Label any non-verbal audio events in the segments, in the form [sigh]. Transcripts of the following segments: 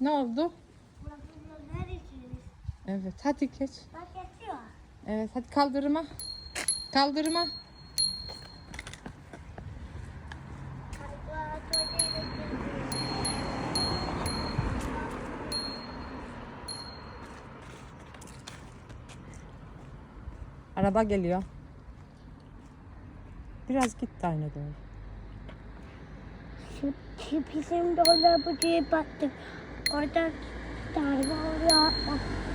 Ne oldu? Evet hadi geç. Evet hadi kaldırıma. Kaldırıma. Araba geliyor. Biraz git aynı doğru. Şu, şu bizim dolabıcıya baktık. Orada darbe oraya,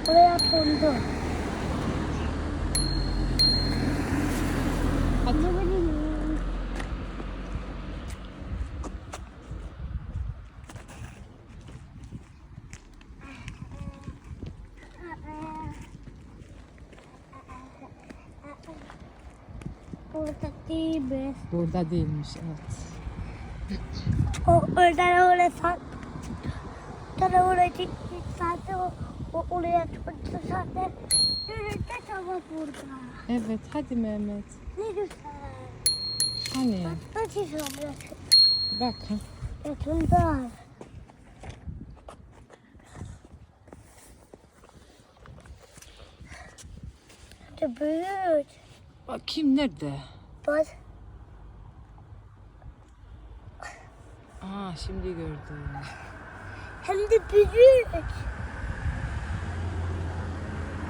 oraya kondu. Bileyim. Burada değil mi? Burada değilmiş evet. O oradan oraya sak. Sonra oraya zaten o, oraya tuttu zaten. Yürüyünce tamam burada. Evet hadi Mehmet. Ne güzel. Hani Bak nasıl yapıyor? bak. Yakında. De büyük. Bakayım nerede? Bak. Aa şimdi gördüm. Hem de büyük.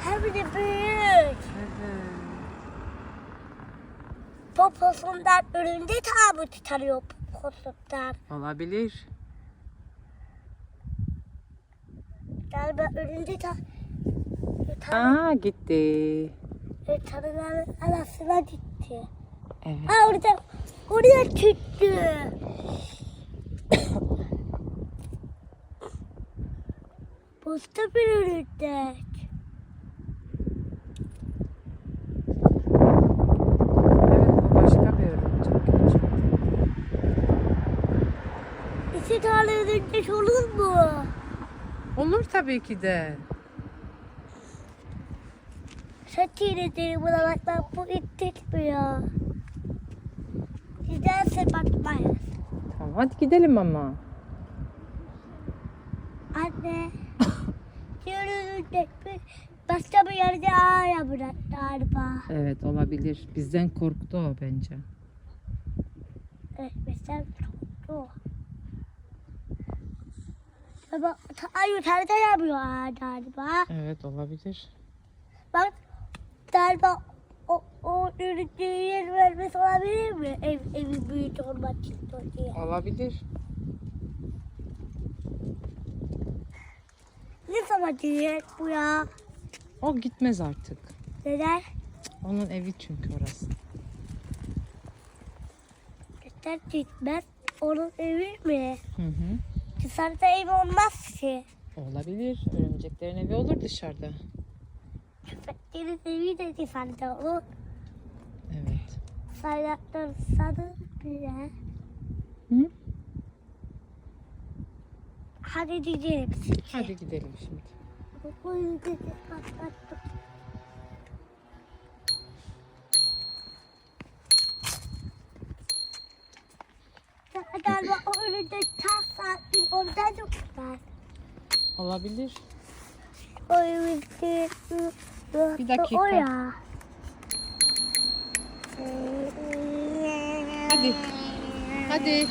Hem de büyük. Evet. Poposundan önünde tabi tutarıyor poposundan. Olabilir. Galiba önünde ta... ta Aa gitti. tanrıların arasına gitti. Evet. Ha orada, oraya çıktı. [coughs] Posta bir önünde. Evet o başka bir örümcek. İki tane örümcek olur mu? Olur tabii ki de. Satire derim buna bak ben bu ittirmiyor. Giderse bakmayız. Tamam hadi gidelim ama. Anne. Başka bir yerde ağaya bırak galiba. Evet olabilir. Bizden korktu o bence. Evet mesela çok Ama ta- yukarıda yapıyor ağa galiba. Evet olabilir. Bak galiba o, o üründüğü yer vermesi olabilir mi? Ev, evi büyük olmak diye. Olabilir. Ne zaman diyecek bu ya? O gitmez artık. Neden? Onun evi çünkü orası. Neden gitmez? Onun evi mi? Hı hı. Dışarıda ev olmaz ki. Olabilir. Örümceklerin evi olur dışarıda. Köpeklerin evi de dışarıda olur. Evet. Sayaklar sarı bile. Hı? Hadi gidelim. Hadi gidelim şimdi. Galiba o önünde tas saatin ondan çok güzel. Olabilir. Bir dakika. O ya. Hadi. Hadi.